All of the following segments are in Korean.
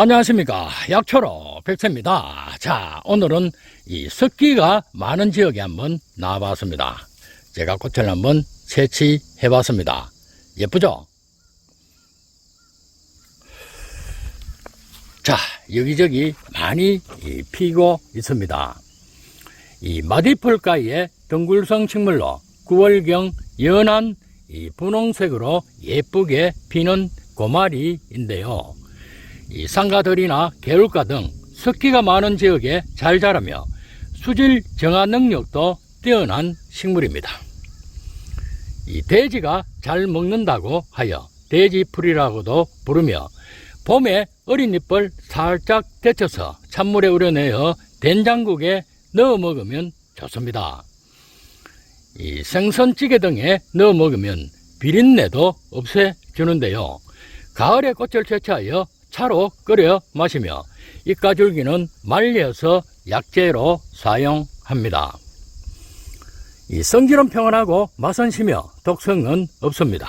안녕하십니까. 약초로 백세입니다. 자, 오늘은 이 습기가 많은 지역에 한번 나와봤습니다. 제가 꽃을 한번 채취해 봤습니다. 예쁘죠? 자, 여기저기 많이 이 피고 있습니다. 이 마디풀가에 덩굴성 식물로 9월경 연한 이 분홍색으로 예쁘게 피는 고마리인데요. 이 상가들이나 개울가 등 습기가 많은 지역에 잘 자라며 수질 정화 능력도 뛰어난 식물입니다. 이 돼지가 잘 먹는다고 하여 돼지풀이라고도 부르며 봄에 어린 잎을 살짝 데쳐서 찬물에 우려내어 된장국에 넣어 먹으면 좋습니다. 이 생선찌개 등에 넣어 먹으면 비린내도 없애주는데요. 가을에 꽃을 채취하여 차로 끓여 마시며 이가줄기는 말려서 약재로 사용합니다. 이 성질은 평온하고 맛은 시며 독성은 없습니다.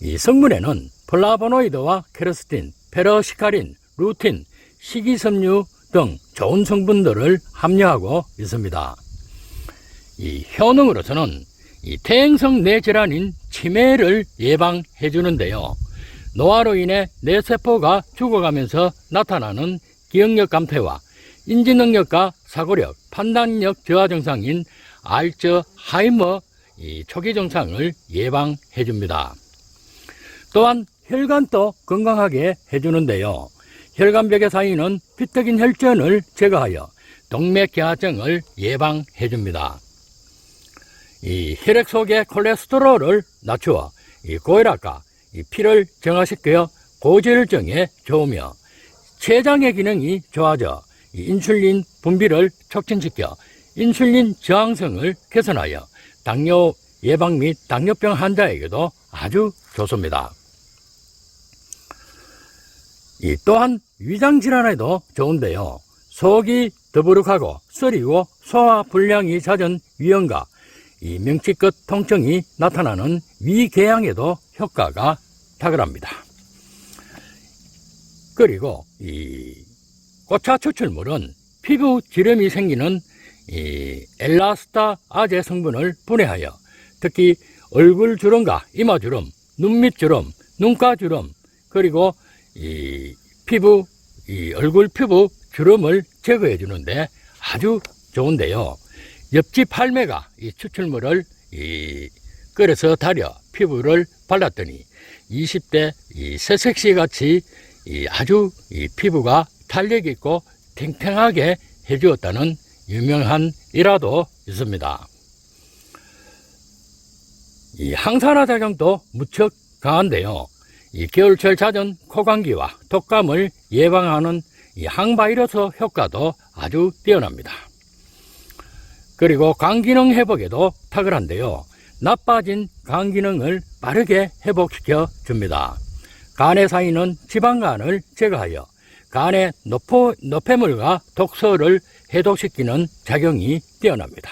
이 성분에는 플라보노이드와 케르스틴, 페러시카린, 루틴, 식이섬유 등 좋은 성분들을 함유하고 있습니다. 이 효능으로서는 이 태행성 뇌질환인 치매를 예방해 주는데요. 노화로 인해 뇌 세포가 죽어가면서 나타나는 기억력 감퇴와 인지능력과 사고력, 판단력 저하 증상인 알츠하이머 이 초기 증상을 예방해 줍니다. 또한 혈관도 건강하게 해주는데요. 혈관벽에 쌓이는 피터긴 혈전을 제거하여 동맥경화증을 예방해 줍니다. 이 혈액 속의 콜레스테롤을 낮추어 이 고혈압과 이 피를 정화시켜 고지혈증에 좋으며 췌장의 기능이 좋아져 이 인슐린 분비를 촉진시켜 인슐린 저항성을 개선하여 당뇨 예방 및 당뇨병 환자에게도 아주 좋습니다. 이 또한 위장 질환에도 좋은데요. 속이 더부룩하고 쓰리고 소화 불량이 잦은 위험과 이 명치끝 통증이 나타나는 위궤양에도 효과가 탁월합니다. 그리고 이 꽃차 추출물은 피부 지름이 생기는 이 엘라스타 아제 성분을 분해하여 특히 얼굴 주름과 이마 주름, 눈밑 주름, 눈가 주름 그리고 이 피부 이 얼굴 피부 주름을 제거해 주는데 아주 좋은데요. 옆집 할매가 이 추출물을 이 끓여서 달여 피부를 발랐더니 20대 이 새색시 같이 이 아주 이 피부가 탄력 있고 탱탱하게 해주었다는 유명한 일화도 있습니다. 이 항산화 작용도 무척 강한데요. 이 겨울철 잦은 코감기와 독감을 예방하는 이 항바이러스 효과도 아주 뛰어납니다. 그리고 간 기능 회복에도 탁월한데요. 나빠진 간 기능을 빠르게 회복시켜 줍니다. 간에 쌓이는 지방간을 제거하여 간의 노포, 노폐물과 독소를 해독시키는 작용이 뛰어납니다.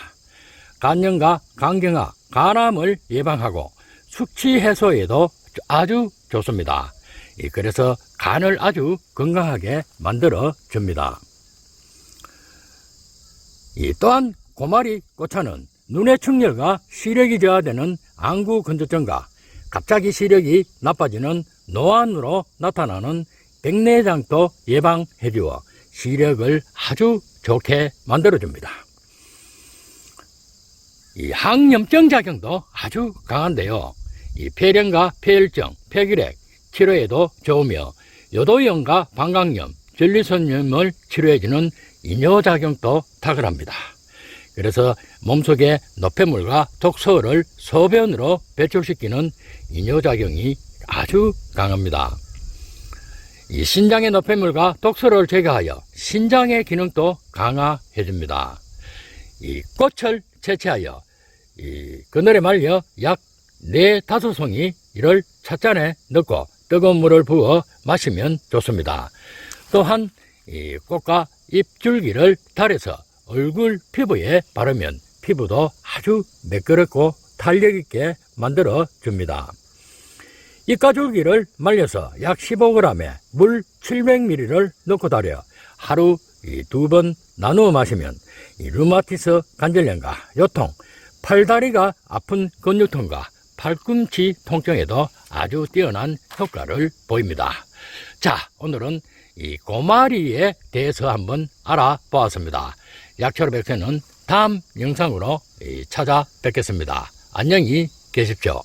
간염과 간경화, 간암을 예방하고 숙취 해소에도 아주 좋습니다. 이, 그래서 간을 아주 건강하게 만들어 줍니다. 이 또한 고마리 꽃차는 눈의 충혈과 시력이 저하되는 안구 건조증과 갑자기 시력이 나빠지는 노안으로 나타나는 백내장도 예방해 주어 시력을 아주 좋게 만들어 줍니다. 이 항염증 작용도 아주 강한데요. 이 폐렴과 폐혈증, 폐기력 치료에도 좋으며 요도염과 방광염, 전리선염을 치료해주는 이뇨작용도 탁월합니다. 그래서 몸속의 노폐물과 독소를 소변으로 배출시키는 이뇨작용이 아주 강합니다. 이 신장의 노폐물과 독소를 제거하여 신장의 기능도 강화해줍니다. 이 꽃을 채취하여 이 그늘에 말려 약네 다섯 송이 이를 찻잔에 넣고 뜨거운 물을 부어 마시면 좋습니다. 또한 이 꽃과 잎줄기를 달여서 얼굴 피부에 바르면 피부도 아주 매끄럽고 탄력 있게 만들어 줍니다. 이가줄기를 말려서 약 15g에 물 700ml를 넣고 달여 하루 두 번 나누어 마시면 이 류마티스 관절염과 요통, 팔다리가 아픈 근육통과 팔꿈치 통증에도 아주 뛰어난 효과를 보입니다. 자, 오늘은 이 고마리에 대해서 한번 알아보았습니다. 약초로 백세는 다음 영상으로 이 찾아뵙겠습니다. 안녕히 계십시오.